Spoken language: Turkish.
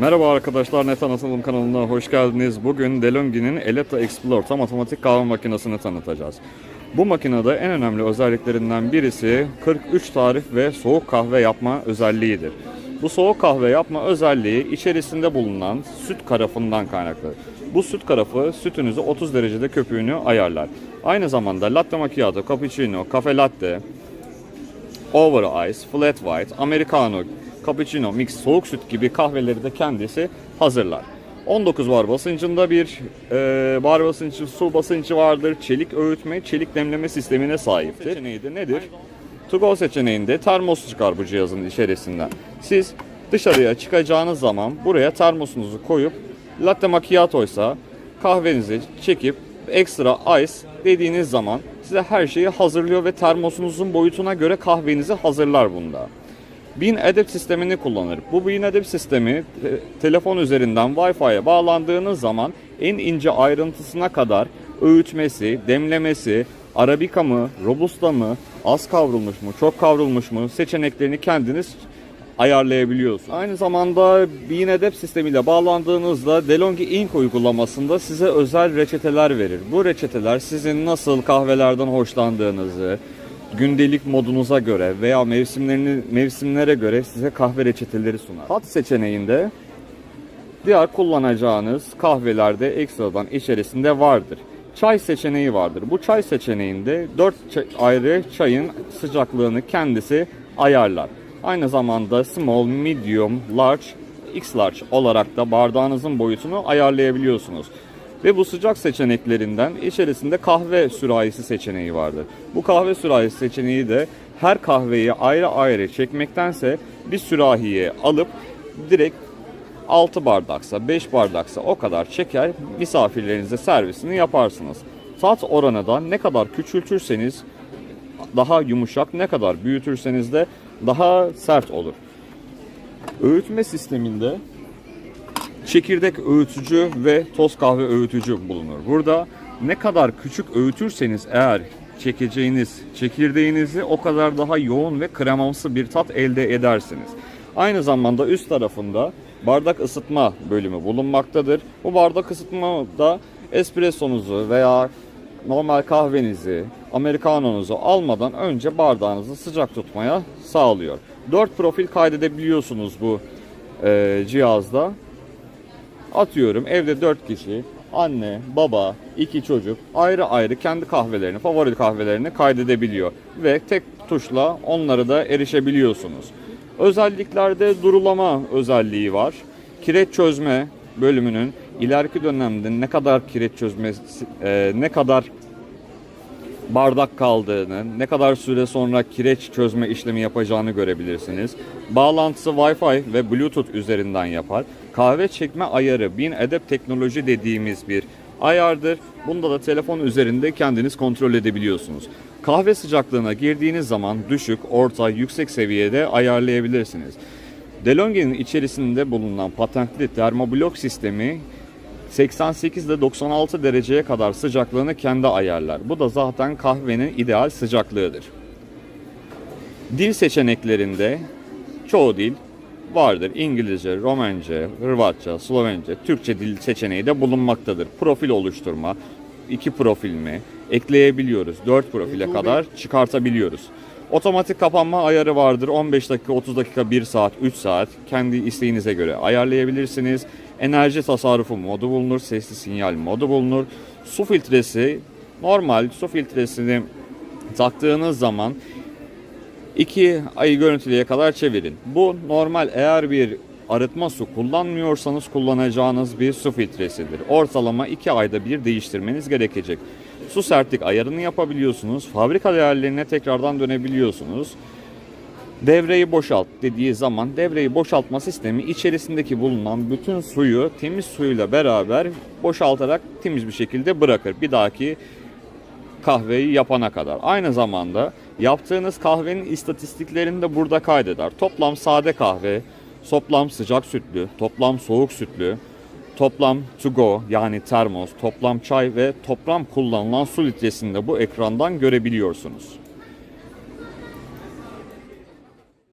Merhaba arkadaşlar, Net Anlatılım kanalına hoş geldiniz. Bugün DeLonghi'nin Eletta Explorer tam otomatik kahve makinesini tanıtacağız. Bu makinede en önemli özelliklerinden birisi 43 tarif ve soğuk kahve yapma özelliğidir. Bu soğuk kahve yapma özelliği içerisinde bulunan süt karafından kaynaklı. Bu süt karafı sütünüzü 30 derecede köpüğünü ayarlar. Aynı zamanda latte macchiato, cappuccino, cafe latte, Over Ice, Flat White, Americano, Cappuccino, Mix, soğuk süt gibi kahveleri de kendisi hazırlar. 19 bar basıncında bir e, bar basıncı, su basıncı vardır. Çelik öğütme, çelik demleme sistemine sahiptir. Seçeneği de nedir? To go seçeneğinde termos çıkar bu cihazın içerisinden. Siz dışarıya çıkacağınız zaman buraya termosunuzu koyup latte macchiato ise kahvenizi çekip ekstra ice dediğiniz zaman size her şeyi hazırlıyor ve termosunuzun boyutuna göre kahvenizi hazırlar bunda. Bin Adept sistemini kullanır. Bu Bin Adept sistemi te- telefon üzerinden Wi-Fi'ye bağlandığınız zaman en ince ayrıntısına kadar öğütmesi, demlemesi, Arabika mı, Robusta mı, az kavrulmuş mu, çok kavrulmuş mu seçeneklerini kendiniz ayarlayabiliyorsunuz. Aynı zamanda Bean Adept sistemiyle bağlandığınızda DeLonghi Ink uygulamasında size özel reçeteler verir. Bu reçeteler sizin nasıl kahvelerden hoşlandığınızı, gündelik modunuza göre veya mevsimlerini mevsimlere göre size kahve reçeteleri sunar. Tat seçeneğinde diğer kullanacağınız kahvelerde ekstradan içerisinde vardır. Çay seçeneği vardır. Bu çay seçeneğinde 4 ayrı çayın sıcaklığını kendisi ayarlar. Aynı zamanda small, medium, large, x large olarak da bardağınızın boyutunu ayarlayabiliyorsunuz. Ve bu sıcak seçeneklerinden içerisinde kahve sürahisi seçeneği vardır. Bu kahve sürahisi seçeneği de her kahveyi ayrı ayrı çekmektense bir sürahiye alıp direkt 6 bardaksa 5 bardaksa o kadar çeker misafirlerinize servisini yaparsınız. Tat oranı da ne kadar küçültürseniz daha yumuşak ne kadar büyütürseniz de daha sert olur. Öğütme sisteminde çekirdek öğütücü ve toz kahve öğütücü bulunur. Burada ne kadar küçük öğütürseniz eğer çekeceğiniz çekirdeğinizi o kadar daha yoğun ve kremamsı bir tat elde edersiniz. Aynı zamanda üst tarafında bardak ısıtma bölümü bulunmaktadır. Bu bardak ısıtmada espressonuzu veya normal kahvenizi, amerikanonuzu almadan önce bardağınızı sıcak tutmaya sağlıyor. 4 profil kaydedebiliyorsunuz bu e, cihazda. Atıyorum evde 4 kişi, anne, baba, iki çocuk ayrı ayrı kendi kahvelerini, favori kahvelerini kaydedebiliyor. Ve tek tuşla onları da erişebiliyorsunuz. Özelliklerde durulama özelliği var. Kireç çözme bölümünün ileriki dönemde ne kadar kireç çözmesi, e, ne kadar bardak kaldığını, ne kadar süre sonra kireç çözme işlemi yapacağını görebilirsiniz. Bağlantısı Wi-Fi ve Bluetooth üzerinden yapar. Kahve çekme ayarı Bin Adept teknoloji dediğimiz bir ayardır. Bunda da telefon üzerinde kendiniz kontrol edebiliyorsunuz. Kahve sıcaklığına girdiğiniz zaman düşük, orta, yüksek seviyede ayarlayabilirsiniz. DeLonghi'nin içerisinde bulunan patentli termoblok sistemi 88 ile 96 dereceye kadar sıcaklığını kendi ayarlar. Bu da zaten kahvenin ideal sıcaklığıdır. Dil seçeneklerinde çoğu dil vardır. İngilizce, Romence, Hırvatça, Slovence, Türkçe dil seçeneği de bulunmaktadır. Profil oluşturma, iki profil mi ekleyebiliyoruz. 4 profile kadar çıkartabiliyoruz. Otomatik kapanma ayarı vardır. 15 dakika, 30 dakika, 1 saat, 3 saat kendi isteğinize göre ayarlayabilirsiniz. Enerji tasarrufu modu bulunur, sesli sinyal modu bulunur. Su filtresi normal su filtresini taktığınız zaman 2 ayı görüntülüye kadar çevirin. Bu normal eğer bir arıtma su kullanmıyorsanız kullanacağınız bir su filtresidir. Ortalama 2 ayda bir değiştirmeniz gerekecek. Su sertlik ayarını yapabiliyorsunuz. Fabrika değerlerine tekrardan dönebiliyorsunuz. Devreyi boşalt dediği zaman devreyi boşaltma sistemi içerisindeki bulunan bütün suyu temiz suyla beraber boşaltarak temiz bir şekilde bırakır. Bir dahaki kahveyi yapana kadar. Aynı zamanda yaptığınız kahvenin istatistiklerini de burada kaydeder. Toplam sade kahve, toplam sıcak sütlü, toplam soğuk sütlü, toplam to go yani termos, toplam çay ve toplam kullanılan su litresini de bu ekrandan görebiliyorsunuz.